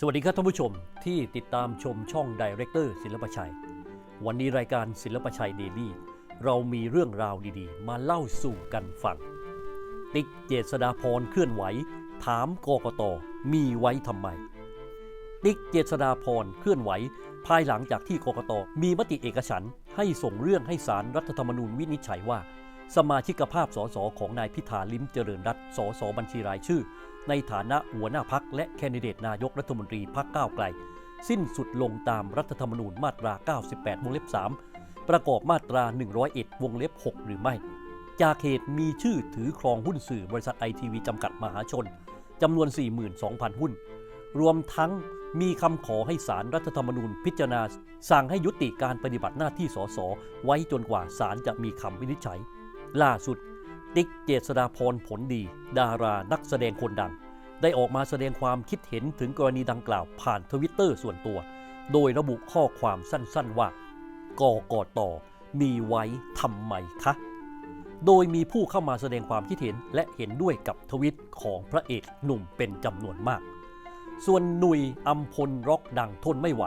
สวัสดีครับท่านผู้ชมที่ติดตามชมช่องดีเรคเตอร์ศิลปชัย วันนี้รายการศิลปชัยเดลี่เรามีเรื่องราวดีๆ มาเล่าสู่กันฟัง ติ๊กเจษดาพรเคลื่อนไหว ถามกกตมีไว้ทำไม ติ๊กเจษดาพรเคลื่อนไหว ภายหลังจากที่กกตมีมติเอกฉันให้ส่งเรื่องให้สารรัฐธรรมนูญวินิจฉัยว่า สมาชิกภาพสสของนายพิธาลิมเจริญรัตสสบัญชีรายชื่อ ในฐานะหัวหน้าพักและแคนดิเดตนายกรัฐมนตรีพักก้าวไกล สิ้นสุดลงตามรัฐธรรมนูญมาตรา 98 วงเล็บ 3 ประกอบมาตรา 101 วงเล็บ 6 หรือไม่ จากเหตุมีชื่อถือครองหุ้นสื่อบริษัทไอทีวีจำกัดมหาชนจำนวน 42,000 หุ้น รวมทั้งมีคำขอให้สารรัฐธรรมนูญพิจารณา สั่งให้ยุติการปฏิบัติหน้าที่สสไว้จนกว่าศาลจะมีคำวินิจฉัย ล่าสุด ติ๊กเจษดาพรผลดี ดารานักแสดงคนดัง ได้ออกมาแสดงความคิดเห็นถึงกรณีดังกล่าวผ่านทวิตเตอร์ส่วนตัว โดยระบุข้อความสั้นๆว่า กกตมีไว้ทำไมคะ โดยมีผู้เข้ามาแสดงความคิดเห็นและเห็นด้วยกับทวิตของพระเอกหนุ่มเป็นจำนวนมาก ส่วนหนุยอัมพลร็อกดังทนไม่ไหว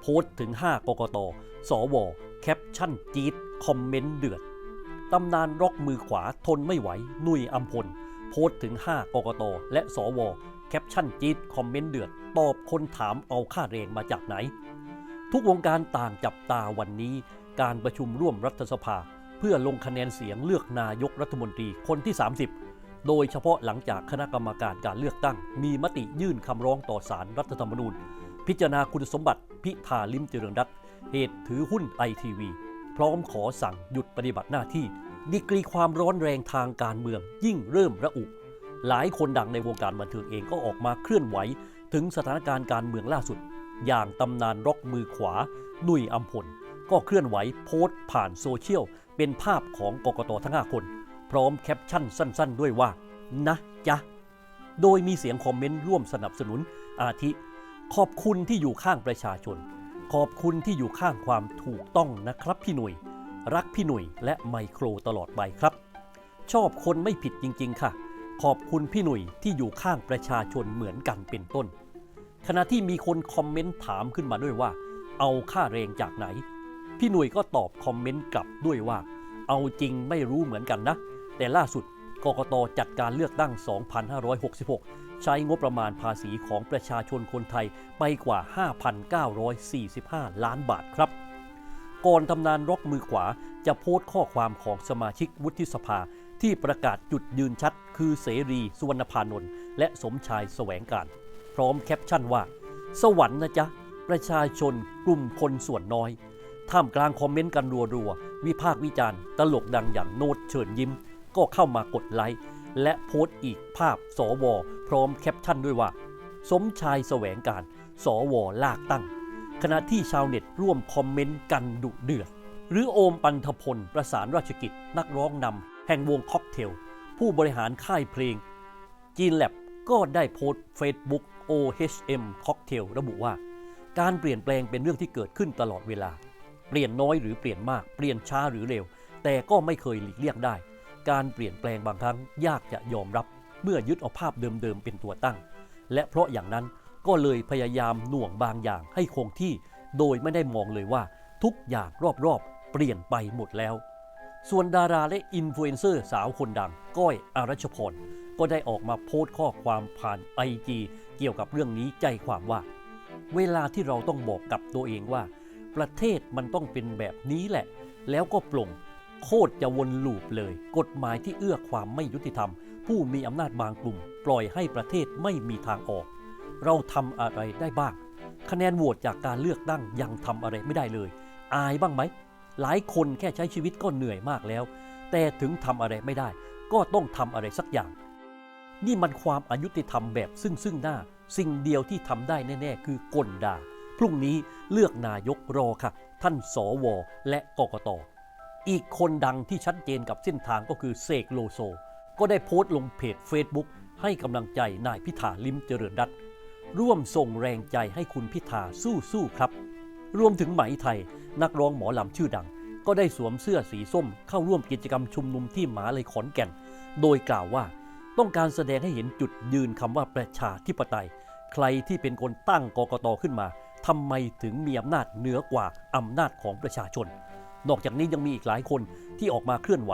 โพสต์ถึง 5 กกต สว แคปชั่นจี๊ดคอมเมนต์เดือดตำนานร็อกมือขวาทนไม่ไหวหนุยอัมพล โพสต์ถึง 5 กกต และสว แคปชั่นจีดคอมเมนต์เดือด ตอบคนถามเอาค่าแรงมาจากไหน ทุกวงการต่างจับตาวันนี้ การประชุมร่วมรัฐสภา เพื่อลงคะแนนเสียงเลือกนายกรัฐมนตรีคนที่ 30 โดยเฉพาะหลังจากคณะกรรมการการเลือกตั้ง มีมติยื่นคำร้องต่อศาลรรัฐธรรมนูญ พิจารณาคุณสมบัติพิธาลิมเจริญรัตเหตุถือหุ้นไอทีวีพร้อมขอสั่งหยุดปฏิบัติหน้าที่ ดีกรีความร้อนแรงทางการเมืองยิ่งเริ่มระอุ หลายคนดังในวงการบันเทิงเองก็ออกมาเคลื่อนไหว ถึงสถานการณ์การเมืองล่าสุด อย่างตำนานร็อกมือขวา หนุ่ยอัมพล ก็เคลื่อนไหวโพสต์ผ่านโซเชียล เป็นภาพของกกตทั้ง 5 คน พร้อมแคปชั่นสั้น ๆ ด้วยว่า นะจ๊ะ โดยมีเสียงคอมเมนต์ร่วมสนับสนุน อาทิ ขอบคุณที่อยู่ข้างประชาชน ขอบคุณที่อยู่ข้างความถูกต้องนะครับพี่หนุ่ย รักพี่หนุ่ยและไมโครตลอดไปครับ ชอบคนไม่ผิดจริง ๆ ค่ะ ขอบคุณพี่หนุ่ยที่อยู่ข้างประชาชนเหมือนกันเป็นต้น ขณะที่มีคนคอมเมนต์ถามขึ้นมาด้วยว่า เอาค่าแรงจากไหน พี่หนุ่ยก็ตอบคอมเมนต์กลับด้วยว่า เอาจริงไม่รู้เหมือนกันนะ แต่ล่าสุดกกตจัดการเลือกตั้ง 2566 ใช้งบประมาณภาษีของประชาชนคนไทยไปกว่า 5,945 ล้านบาทครับ ก่อนตำนานร็อกมือขวาจะโพสต์ข้อความของสมาชิกวุฒิสภา ที่ประกาศจุดยืนชัด คือเสรีสุวรรณพานนท์และสมชายแสวงการ พร้อมแคปชั่นว่า สวรรค์นะจ๊ะ ประชาชนกลุ่มคนส่วนน้อย ท่ามกลางคอมเมนต์กันรัวๆ วิพากษ์วิจารณ์ ตลกดังอย่างโนตเชิญยิ้ม ก็เข้ามากดไลค์และโพสต์อีกภาพสว พร้อมแคปชั่นด้วยว่า สมชายแสวงการ สวลากตั้ง ขณะที่ชาวเน็ตร่วมคอมเมนต์กันดุเดือด หรือโอมปันธพล ประสานราชกิจ นักร้องนำแห่งวงค็อกเทล ผู้บริหารค่ายเพลง จีนแลบก็ได้โพสต์ Facebook OHM Cocktail ระบุว่า การเปลี่ยนแปลงเป็นเรื่องที่เกิดขึ้นตลอดเวลา เปลี่ยนน้อยหรือเปลี่ยนมาก เปลี่ยนช้าหรือเร็ว แต่ก็ไม่เคยหลีกเลี่ยงได้ การเปลี่ยนแปลงบางครั้งยากจะยอมรับ เมื่อยึดเอาภาพเดิมๆเป็นตัวตั้ง และเพราะอย่างนั้น ก็เลยพยายามหน่วงบางอย่างให้คงที่ โดยไม่ได้มองเลยว่าทุกอย่างรอบๆ เปลี่ยนไปหมดแล้ว ส่วนดาราและอินฟลูเอนเซอร์สาวคนดัง ก้อยอารัชพร ก็ได้ออกมาโพสต์ข้อความผ่านไอจีเกี่ยวกับเรื่องนี้ใจความว่า เวลาที่เราต้องบอกกับตัวเองว่า ประเทศมันต้องเป็นแบบนี้แหละ แล้วก็ปลงโคตรจะวนลูปเลย กฎหมายที่เอื้อความไม่ยุติธรรม ผู้มีอำนาจบางกลุ่ม ปล่อยให้ประเทศไม่มีทางออก เราทำอะไรได้บ้าง คะแนนโหวตจากการเลือกตั้งยังทำอะไรไม่ได้เลย อายบ้างไหม หลายคนแค่ใช้ชีวิตก็เหนื่อยมากแล้ว แต่ถึงทำอะไรไม่ได้ ก็ต้องทำอะไรสักอย่าง นี่มันความอายุติธรรมแบบซึ่งซึ่งหน้า สิ่งเดียวที่ทำได้แน่ ๆ คือกลด่า พรุ่งนี้เลือกนายกรอค่ะ ท่านสวและกกตอีกคนดังที่ชัดเจนกับเส้นทางก็คือเสกโลโซ ก็ได้โพสต์ลงเพจ Facebook ให้กำลังใจนายพิธาลิมเจริญรัตน์ ร่วมส่งแรงใจให้คุณพิธาสู้ๆครับ รวมถึงไหมไทย นักร้องหมอลำชื่อดัง ก็ได้สวมเสื้อสีส้มเข้าร่วมกิจกรรมชุมนุมที่หมาเลยขอนแก่น โดยกล่าวว่า ต้องการแสดงให้เห็นจุดยืนคำว่าประชาธิปไตย ใครที่เป็นคนตั้งกกตขึ้นมาทำไมถึงมีอำนาจเหนือกว่าอำนาจของประชาชน นอกจากนี้ยังมีอีกหลายคนที่ออกมาเคลื่อนไหว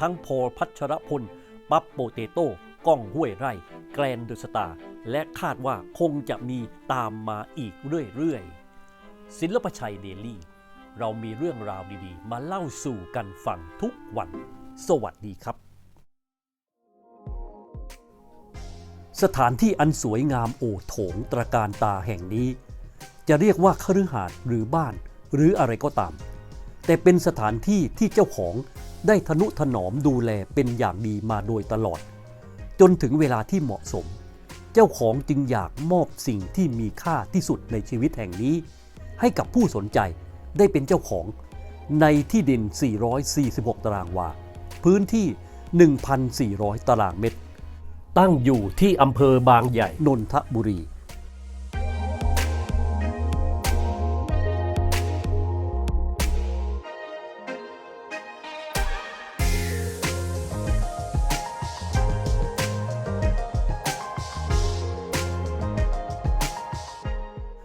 ทั้งพอลพัชรพล ปั๊บโปเตโต้ ก้องห้วยไร่ แกรนเดอะสตาร์และคาดว่าคงจะมีตามมาอีกเรื่อยๆ ศิลปชัยเดลี่ เรามีเรื่องราวดีๆ มาเล่าสู่กันฟังทุกวัน สวัสดีครับ สถานที่อันสวยงามโอโถงตระการตาแห่งนี้ จะเรียกว่าคฤหาสน์หรือบ้าน หรืออะไรก็ตาม แต่เป็นสถานที่ที่เจ้าของได้ทนุถนอมดูแลเป็นอย่างดีมาโดยตลอด จนถึงเวลาที่เหมาะสม เจ้าของจึงอยากมอบสิ่งที่มีค่าที่สุดในชีวิตแห่งนี้ ให้กับผู้สนใจได้เป็นเจ้าของในที่ดิน 446 ตารางวา พื้นที่ 1,400 ตารางเมตร ตั้งอยู่ที่อำเภอบางใหญ่ นนทบุรี